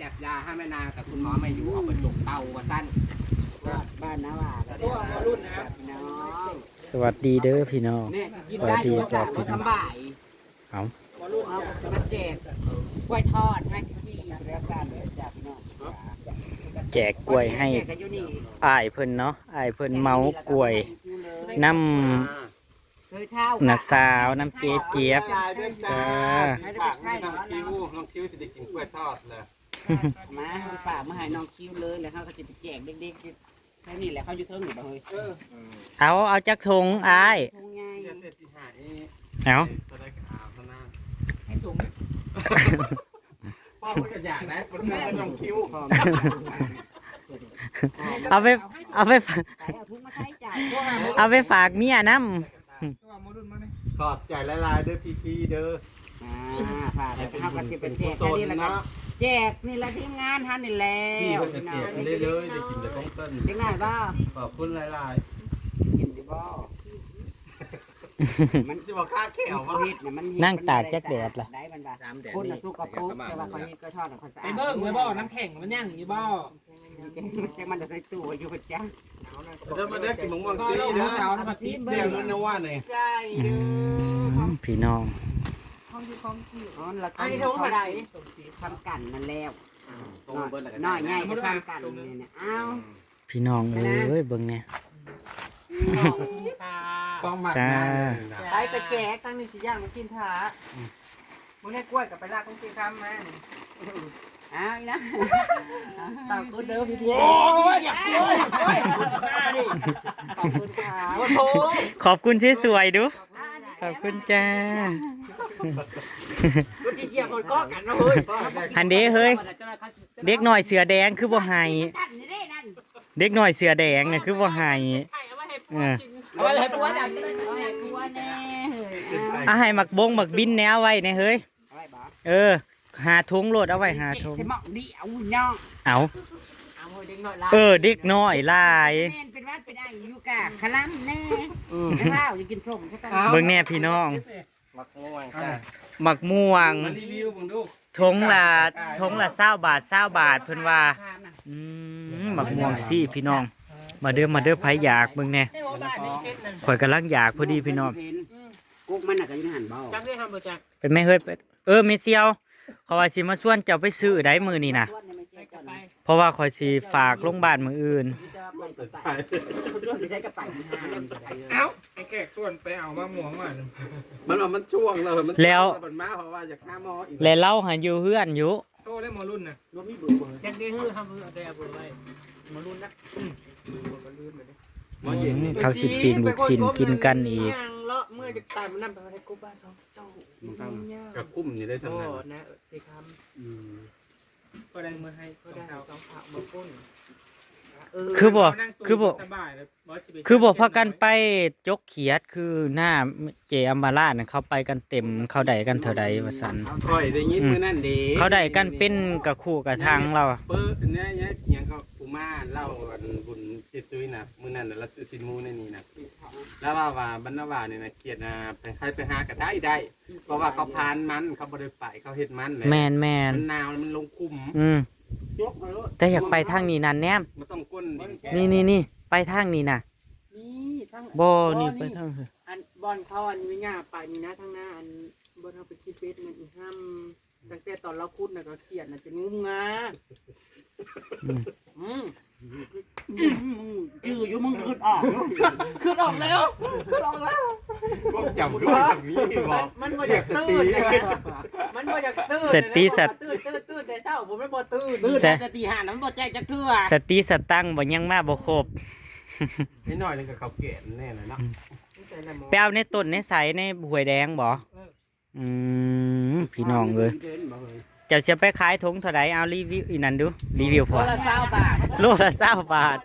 จับยาให้แม่นางแต่คุณหมอไม่อยู่เอาไปจกเตาว่าสั้นบ้านนาว่าตัวมารุ่นนะครับน้องสวัสดีเด้อพี่น้อง เนี่ยจะกินได้อยู่จ้ะบ่สำบายเอามารุ่นเอาสมัครแจกกล้วยทอดให้ที่แล้วกันเด้อจ้ะพี่น้องแจกกล้วยให้แจกกันอยู่นี่อ้ายเพิ่นเนาะอ้ายเพิ่นเมากล้วยน้เคยเท่าำน้าสาวน้ำเจ๊เจี๊ยบจ่ายด้วยจ้า ให้ได้ฝากให้ให้น้องน้คิวองน้องคิวสิได้กินกล้วยทอดเลย มาให้ฝากมาให้น้องคิวเลยแล้วเขาก็จะไปแจกเด็กๆแค่นี้แหละเขาอยู่เทิงนี่บ่เฮ้ยเออเอาเอาจักทงอ้ายทงใหญ่เจ็ดเจ็ดที่หานี่เอาตัวได้กับอาเท่านั้นให้ถุงพ่อก็อยากนะมันไม่น้องคิวพร้อมเอาไปเอาไปฝากใส่เอาถุงมาใช้จ่ายเอาไปฝากเมียน้ขอบใจละลายๆเด้อพี่พี่ๆเด้ออ่าฝากเขาก็สิไปแจกแค่นี้แหละครับ แจกนี่แหละทีมงานท่านนี่แหละพี่เพิ่นจะเกลียดได้เลยได้กินแต่ต้องเต้นเด็กหน่อยบ้าขอบคุณหลายกินดิบ่ๆ มันจะบอกค่าแขวเขาว่าเฮ็ดเนี่ยมันเฮ็ดนั่งตากจักแดดล่ะ ได้มันบ่าสามแดดคนน่ะสู้กับปุ๊บแต่ว่าเขาเฮ็ดก็ทอดน่ะคนสะไปอาดเบิ่งไว้บ่น้ำแข็งมันยั่งอยู่บ่แกมันจะใส่ตู้อยู่ประจ้าเดี๋ยวมาเด้อกินหมงวังก็ตีลงนะสาวน้ำมันติดเดี๋ยวนั้นนะว่าเนี่ยใช่อืมพี่น้อง อ๋อแล้วก็เขาได้ทำกันนั่นแล้วน้อยใหญ่ก็ทำกันนี่นะอ้าวพี่น้องเอ้ยเบิ่งเนี่ยค่ะต้องหมักจ้าหน้าเลยนะไปไปแจกตั้งนี่สิย่างมากินท้ามึงได้กล้วยกับไปลากของกินคำมาอ้าวนะตามตัวเดิมพี่ทีโอ้ยอยากกินเลยโอ้ยหน้าดิขอบคุณค่ะโอ้โหขอบคุณสวยๆดู ขอบคุณจ้ากูจะเหยียบคนก็กันนะเฮ้ยอันเด้เฮ้ย เด็กน้อยเสือแดงคือบ่ให้นั่นนี่เด้นั่นเด็กน้อยเสือแดงเนี่ยคือบ่ให้ไข่เอาไว้ให้เออเอาไว้ให้ปัวจังจะได้ให้ปัวแน่เฮ้ยเอาให้หมักบงหมักบินแนวไว้เนี่ยเฮ้ย เอาไว้บ่เออหาทงโลดเอาไว้หาทงใช่หมอกดีเอา ยเด็กน้อยลาเออเด็กน้อยหลาย แม่นเป็นวัดไปได้อยู่กะขลังแน่ไม่ข้าวอย่ากินส้มใช่ปะเบิ่งแน่พี่น้องหมักง่วงจ้าหมักม่วงมารีวิวมึงดูทงละทงละเศร้าบาทเศร้าบาทเพิ่นว่าอืมหมักม่วงซี่พี่น้อง มาเด้อมาเด้อไผอยากเบิ่งแน่ให้ว่าบ้านนี้เช็ดนั่นข่อยกำลังอยากพอดีพี่น้อง กุ๊กมันน่ะก็อยู่ในหันบ่จักได้ทำบ่จักเป็นไหม่เฮ้ยไปเออเมเซียวเขาว่าสิมาส่วนเจ้าไปซื้อได้มื้อนี้นะไปกลับไปเพ ราะว่าข่อยสิฝากโรงพยาบาลมื้ออื่นไม่ใช่กระป๋าห้าเอ้าไอ้แขกส่วนไปเอามาหมวงมามันว่ามันช่วงเลยมันแล้ว มันมาเพราะว่าอยากฆ่าหมออีกและเล่าหันอยู่เฮือนอยู่โตได้หมอรุ่นน่ะรวมมีเบื่อจักได้ฮื้อทำฮื้อเอาแต่เอาไปไว้หมอรุ่นนะหมอเย็นนี่เขาสิปิ้งลูกชิ้นกินกันอีกเลาะเมื่อจะตายมันนำไปให้กูบ้าสองเจ้ามันก็กับกุ้มนี่ได้สำโอ้นักนะที่คอืมำ ก็ได้มือให้ก็ได้สองผักมาปุ้นคือบ่คือบ่ สบายเลยบ่สิไปคือบอกพากันไปจกเขียดคือหน้าเจอัมบาราน่ะเขาไปกันเต็มเขาได้กันเท่าใดว่าซั่นค่อยได้ยินมื้อนั่นดีเขาได้กันเป็นกับคู่กับทางเราอะเปิ้ลเนี่ยเนี่ยยังก็ปูม่าเล่าอันบุญ จิตตุ้ยน่ะมื้อนั้นน่ะละสินมูในนี่น่ะแล้วว่าว่าบรรณว่าเนี่ยนะเกียรติน่ะไปใครไปหาก็ได้ได้ เพราะว่าเขาพานมันเขาบ่ได้ไปเขาเฮ็ดมันแหละแมนแมนมันหนาวมันลงคุมอืมยกมาโลดแต่อยากไปทางนี้นั่นแนมมันต้องก้นดินแกนี่นี่นี่ไปทางนี้น่ะนี่ทั้งบ่นี่ไปทางอันบอลเขาอันนี้ไม่ง่าไปนี่นะทั้งหน้าอันบอลเขาไปคิดเฟสนั่นอีห้าม ตั้งแต่ตอนเราคุดน่ะก็เขียนน่ะจะงุ้มงาอืมอืมจื้ออยู่มึงขึ้นออกขึ้นออกแล้วขึ้นออกแล้วพวกจำด้วยอย่างนี้บอกมันบ่อยากตื่นนะมันบ่อยากตื่นสติสัตตื่นตื่นตื่นแต่เช้าผมไม่บ่ตื่นตื่นแต่ตีห้านั้นบ่แจ้งจักเทื่อสติสตังค์บ่ยังมาบ่ครบนิดหน่อยนึงกับเขาเกลียดแน่เลยเนาะไปเอาในต้นในไสในห้วยแดงบ่ อืมพี่น้องเอ้ยเจะเสียไปขายถุงเท่าใดเอารีวิวอีนั่นดู รีวิวพตัอวละ20บาทโลละ20บาท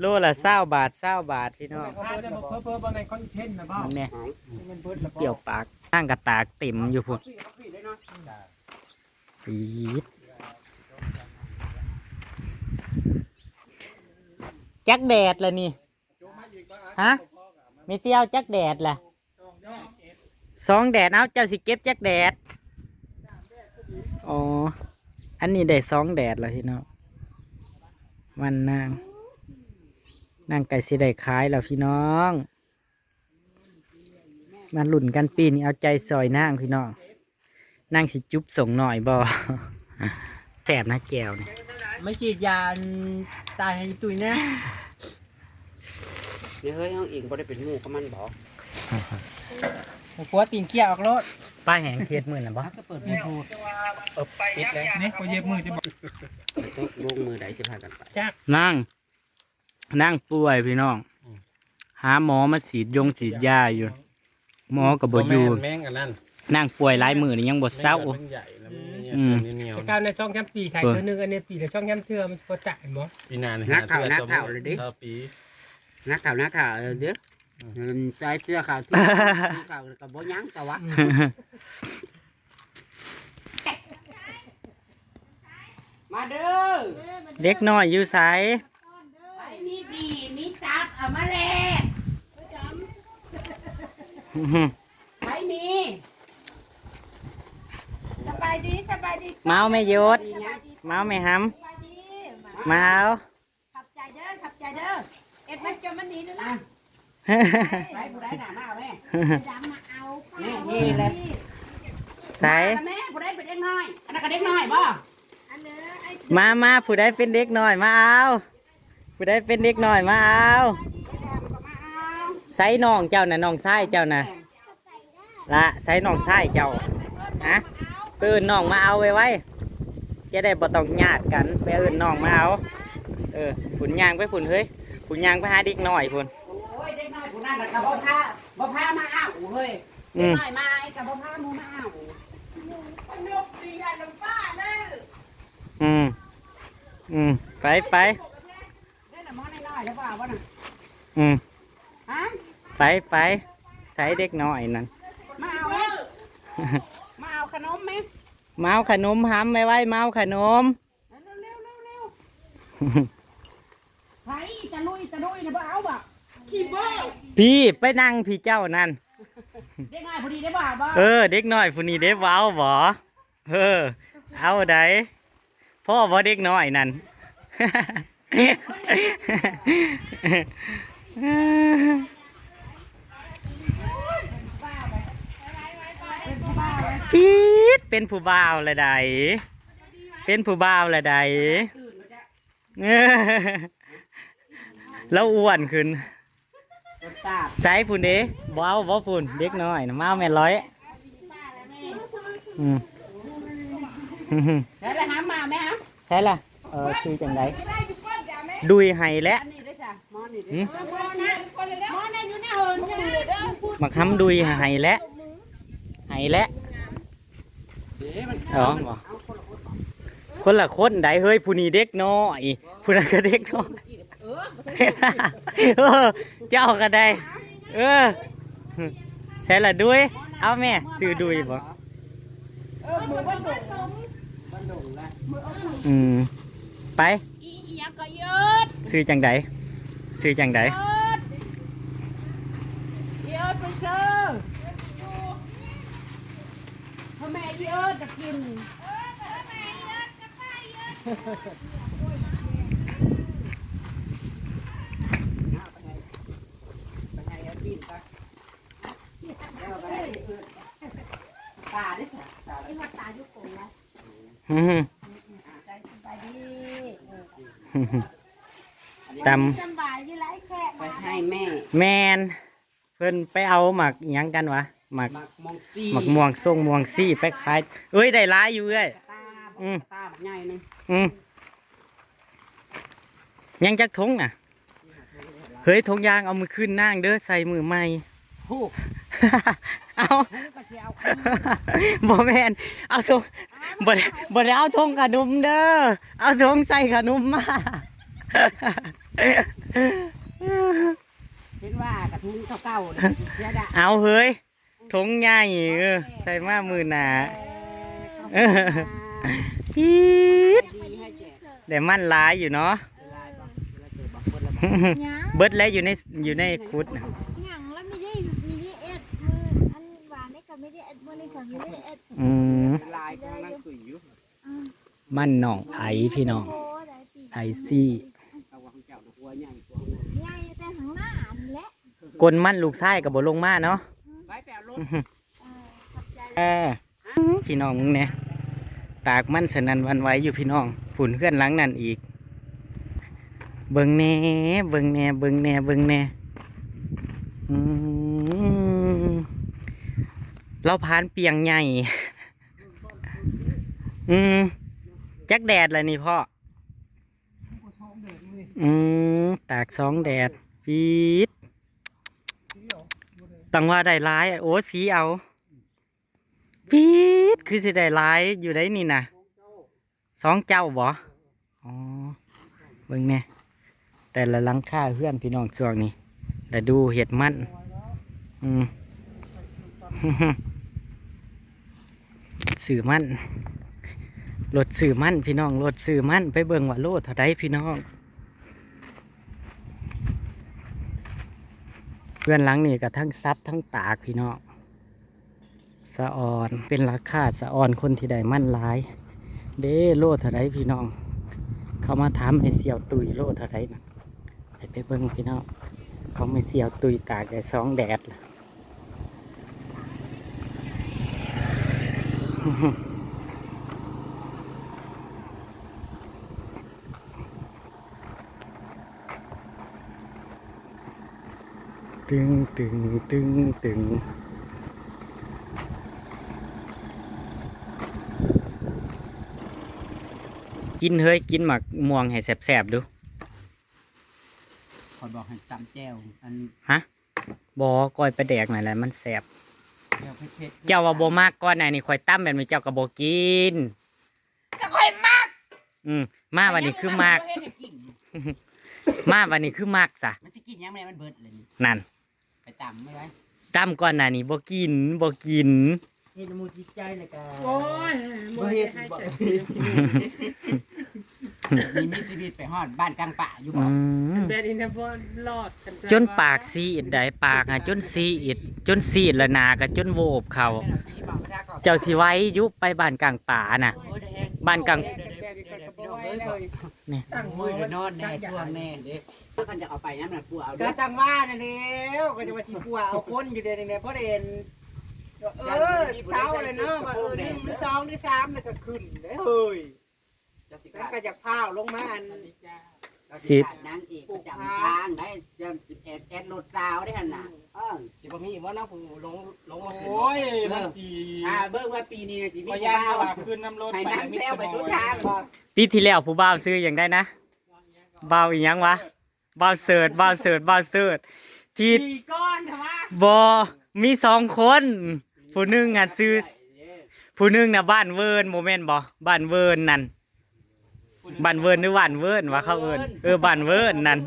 โลละ20บาท20บาทพี่น้องพาจะมาเพิ่มเพิ่มในคอนเทนต์นะพ่อมันเนี่ยมันเบิดแล้วเกี่ยวปากนั่งกระตากเต็มอยู่พุ่นปีดจักแดดละนี่ ฮะไม่เที่ยวจักแดดล่ะ สองแดดเอาเจ้าสิเก็บจักแดดอ๋อ อันอันนี้ได้สองแดดแล้วพี่น้องมันนางนางไก่สิได้ขายแล้วพี่น้องมาหลุ่นกันปีนี้เอาใจซอยนางพี่น้องนางสิจุ๊บส่งหน่อยบ่แสบนะแก้วนี่ไม่ฉีดยาตายให้ตุยนะเนี่ยเฮ้ยเฮาเองบ่ได้เป็นหมู่กับมันบ่ หัวตีนเกี้ยวออกรถป้าแหงเทียดมือนะบ่ก็เปิดไม่พูดปิดเลยนี่เขาเย็บมือจะบอกต้องลงมือใดสิพากันไปจักนั่ง นั่งป่วยพี่น้อง หาหมอมาฉีดยงฉีดยาอยู่ หมอกับบ่อยู่แม่งอันนั้นนั่งป่วยหลายมือนี่ยังบ่เศร้าแม่งใหญ่แล้วมันอืมเหนียวแต่การในช่องแคมปีขายเทื่อนึงอันนี้ปีละช่องแคมเทื่อมันพอจ่ายบ่ปีนานนักข่าวนักข่าวเลยดิเท่าปีนักข่าวนักข่าวเออเด้ออ ใจเสื้อขาวที่ขาวก็บ่ยั้งแต่ว่ามาเด้อเด็กน้อยอยู่ไสไปมีบีมีจับเอามาแลกไปมีสบายดีสบายดีเมาไม่ยศเมาไม่หสบายดีำเมาขับใจเด้อขับใจเด้อเอ็ดมันจะมันหนีด้วยนะ ไปผู้ใดหน้ามาแม่ดำมาเอานี่นี่เลยใส่แม่ผู้ใดเป็นเด็กน้อยอันนั้นก็เด็กน้อยบ่อันเนื้อไอ้มามาผู้ใดเป็นเด็กน้อยมาเอาผู้ใดเป็นเด็กน้อยมาเอาใส่น้องเจ้าน่ะน้องชายเจ้าน่ะละใส่น้องชายเจ้าฮะเอิ้นน้องมาเอาไว้ไว้จะได้บ่ต้องญาติกันไปเอิ้นน้องมาเอาเออผุนยางไปผุนเฮ้ยผุนยางไปหาเด็กน้อยผุนโอ้ยเด็ก น้อยผู้นั้นน่ะก็บ่พาบ่พามาอ้าวเฮ้ยอืเด็กมน้อยมาไอ้ก็บ่พาหมู่มาอ้าวอืมอืมไปไปเด้น่ะหมอน้อยๆแล้วบ่าวบ่น่ะอืมฮะไปไปใส่เด็กน้อยนั่นมาเอาไหมมาเอาขนมไหมเมาขนมห้ำไม่ไว้เมาขนมเร็วเร็วเร็วเร็วไผจะลุยจะลุยนะบ่เอาบ่ขี้บ่ พี่ไปนั่งพี่เจ้านั่น เด็กน้อยพอดีได้บ่บ่เออ เด็กน้อยผู้นี้เด็กว้าวบ่เออ เอาไดพ่อบ่เด็กน้อยนั่นปี๊ดเป็นผู้บ่าวละใด เป็นผู้บ่าวละใดตื่นมาจ้ะเออแล้วอ้วนขึ้นรถตาบ ใส่พุ่นเด้บ่เอาบ่พุ่นเด็กน้อยนะมาเอาแม่นร้อยอืมแล้วเลยหามาไหมฮะใช่ล่ะเออคือจังไดดุยให้และอันนี้ได้จ้ะหมอนี่เด้หืมหมอนะหมอนะอยู่ในเหินอยู่เด้อมาค้ำดุยให้และให้และเด้มันอ๋อบ่คนละคนใดเฮ้ยผู้นี้เด็กน้อยผู้นั้นก็เด็กน้อย เออเออเจ้าก็ได้เออใช่ละดุยเอาแม่ซื้อดุยบ่เออหมูบ้านดงบ้านดงละอืมไปอีหยังก็เยิดซื้อจังไดซื้อจังไดเดี๋ยวไปเจอพ่อแม่ที่เอิญจะกินไปให้เอาปีนไปแล้วไปให้เอิ้น ตาดิจ้ะตาไอ้หัวตาอยู่โกงแล้วอื้อหือใจสบายดีตสบายอยู่ไรแค่ไปให้แม่ำแมนเพิ่นไปเอาหมักหยังกันวะหมักหมักมองซีหมักม่วงส้มม่วงซี่ไปขายเอ้ยได้ร้ายอยู่เอ้ยตาอืมตาบักใหญ่หนึงอืมยังจักทงน่ะเฮ้ยทงยางเอามือขึ้นนั่งเด้อใส่มือใหม่โอ้ เอาโหก็สิเอาขึ้นบ่แมนเอาทงบ่ได้บ่ได้เอาทงขนมเด้อเอาทงใส่ขนมมาเห็นว่ากระทุ้งเก่าๆเสียดายเอาเฮ้ยทงใหญ่เออใส่มามือหนาเออปี๊ดดีให้แจกแต่มันหลายอยู่เนาะเวลาบอกเวลาเจอบอกคนละหยังเบิดแล้วอยู่ในอยู่ในคุดน่ะ อืมลายก็นั่งคุยอยู่มันน้องไอพี่น้องไอซี่เอาของเจ้าหัวใหญ่กว่าใหญ่แต่ข้างหน้าและกลมันลูกชายกับบลงมาเนาะไว้แปลรถพี่น้องมึงเนี่ยตากมันสนันวันไหวอยู่พี่น้องผุนเพื่อนหลังนั่นอีก เบิงแน่เบิงแน่เบิงแน่เบิงแน่อืม เราผ่านเปียงใหญ่ อืมจักแดดเลยนี่พ่อ อืมตากสองแดดปีดตังว่าได้ร้ายอะโอ้สีเอาปีดคือสิได้หลายอยู่ได้นี่นะสองเจ้าบ่อ๋อเบิ่งแน่แต่ละหลังค่าเพื่อนพี่น้องช่วงนี้แต่ดูเห็ดมันอืม สื่อมั่นรถสื่อมั่นพี่น้องรถสื่อมั่นไปเบิ่งว่าโลดเท่าไดพี่น้อง เพื่อนหลังนี่กับทั้งซับทั้งตากพี่น้องสะออนเป็นราคาสะออนคนที่ใดมั่นหลาย เด้โลดเท่าไรพี่น้อง เขามาถามไอเสี่ยวตุยโลดเท่าไรนะไปไปเบิ้งพี่น้องเขาไม่เสี่ยวตุยตากได้สองแดดล่ะ ตึงตึงตึงตึงกินเฮ้ยกินหมักม่วงให้แสบๆดูคอยบอกให้ตำแจ้วอันบอกอยไปแดกหน่อยแหละมันแสบ เดียวเผ็ดๆเจ้าว่าโบมากก้อนไหนนี่คอยตั้มแบบนี้เจ้าก็บกิน ก็ค่อยมาก อืมมาวันนี้คือมากเฮ็ดให้กินมาวันนี้คือมากซะมันสิกินยังไงมันเบิดเลยนี่นั่น ไปตำไม่ไว้ตั้มก้อนหน่ะนี่บกินบกินเฮ็ดมูจิตใจเลยกันโอ้ยบ่เฮ็ดให้ใจ มีมีชีวิตไปฮอดบ้านกลางป่าอยู่บ่อืมแบดอินเทอร์บอลรอดกัจนปากซีอิดได้ปากอะจนซีอิดจนซีดละหนาก็จนโวบเขา แม่เราตีบอกไม่ได้ก็เจ้าสิไว้อยุบไปบ้านกลางป่าน่ะ โอ้ยเดี๋ยวแห้งบ้านกลาง เดี๋ยวเดี๋ยวเดี๋ยวเดี๋ยวเดี๋ยวพี่น้องเอ้ยนี่ตั้งโอ้ยเดี๋ยวนอนแน่ช่วงแน่เด้ถ้ากันจะเอาไปน้ำหนักปูเอาเด้ก็อจังว่านั่นแล้วก็จะมาชิปัวเอาคนอยู่เดี๋ยวนี้เพราะเด่นเออเช้าเลยเนาะว่าเออนี่หรือสองหรือสามแล้วก็ขึ้นเด้อเฮ้ยจะ สิแล้วขาดก็จากพร้าวลงมาอันสิบ นางเอกประจำทางได้เดือนสิบเอ็ดแอดรถสาวได้หันน่ะเออสิบ่มีว่าน้ำผู้ลงลงมาขึ้นโอ้ยมันสิอ่าเบิ่งว่าปีนี้สิมีบ่ผู้ยากบ่าวว่าขึ้นน้ำรถให้ไปนางแซวไปทุกทางบ่ปีที่แล้วผู้บ่าวซื้ออย่างได้นะบ่าวอีหยังวะบ่าวเสิร์ตบ่าวเสิร์ตบ่าวเสิร์ตที่สี่ก้อนทำไมบอมีสองคน ผู้หนึงอะซื้อ ผู้หนึงน่ะบ้านเวิร์นโมเมนต์บ่บ้านเวิร์นนั่น บ้านเวิร์นหรือบ้านเวิร์นวะเขาเอิ้นเออบ้านเวิร์นนั่น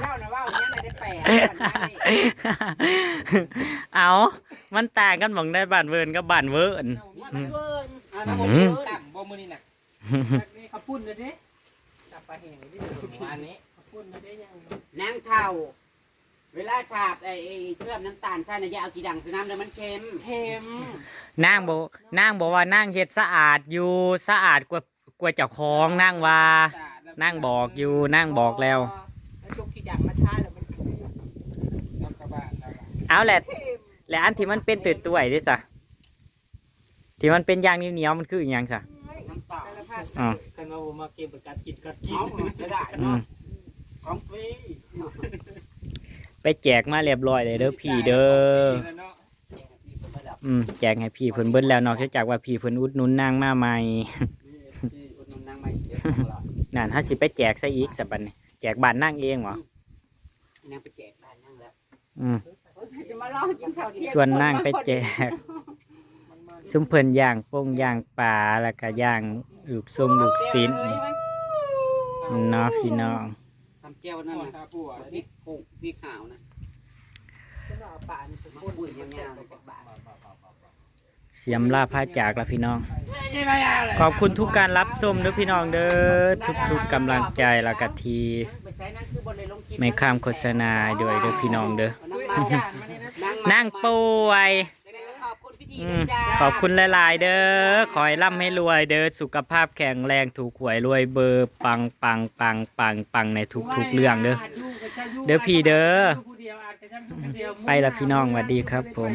เจ้าน่ะว่าอย่างนั้นได้แปลกเอา มันต่างกันหมองได้บ้านเวิร์นกับบ้านเวิร์นว่ามันเวิร์นอ่าอืน้ำมมันเวิร์นต่ำบ่มื้อนี้น่ะนี่เขาพุ่นเลยดิจับปลาแห้งดิอันนี้เขาพุ่นเลยดิยังนางเท่าเวลาฉาบไอ้ไอ้เชื่อมน้ำตาลใส่น่ะอย่าเอากี่ดังใส่น้ำเดี๋ยวมันเค็มเค็มนางบอกนางบอกว่านางเฮ็ดสะอาดอยู่สะอาดกว่า กว่าเจ้าของนางว่านางบอกอยู่นางบอกแล้วแล้วจกที่ดังมาช้าแล้วมันเค็มแล้วก็บ้านแล้วก็เอาแหละเค็มและอันที่มันเป็นตืดตัวๆด้วยซะที่มันเป็นยางเหนียวๆมันคืออีหยังซะน้ำตาลแต่ละภาคอ่ากันว่าบ่มาเก็บประกัดกินกัดกินเอาจะได้อืเนาะมของฟรีไปแจกมาเรียบร้อยเลยเด้อพี่เด้อแล้วเนาะอืมแจกให้พี่เพิ่นเบิดแล้วนอกจากว่าพี่เพิ่นอุดหนุนนางมาใหม่ที่อุดหนุน นางใหม่เดี๋ยวของเรานั่นเฮาสิไปแจกซะอีกซะบัดนี้แจกบ้านนางเองเหรอนางไปแจกบ้านนางแล้วอืมโอ้ยจะมาล่อกินข้าวเที่ยงส่วนนางไปแจกซุมเพิ่นย่างโป่งย่างปลาแล้วก็ย่างลูกทรงลูกศิลเนาะพี่น้องทำเจียวนั่นหัวนะตาผัวพริกผงพริกขาวนะฉันเอาปลานี่ผมมาพุ่นปุ้ยยาวๆเลยจากบ้าน เสียมลาพาจากแล้วพี่น้อง ขอบคุณทุกการรับชมเด้อพี่น้องเด้อทุกๆกำลังใจแล้วก็ทีไม่ข้ามโฆษณาด้วยเด้อพี่น้องเด้อนั่งป่วยขอบคุณพิธีอืมนะจ้าขอบคุณหลาย ๆ เด้อขอให้ร่ำให้รวยเด้อสุขภาพแข็งแรงถูกหวยรวยเบอร์ปังปังปังปังปังในทุกๆเรื่องเด้อเด้อพี่เด้อไปละพี่น้องสวัสดีครับผม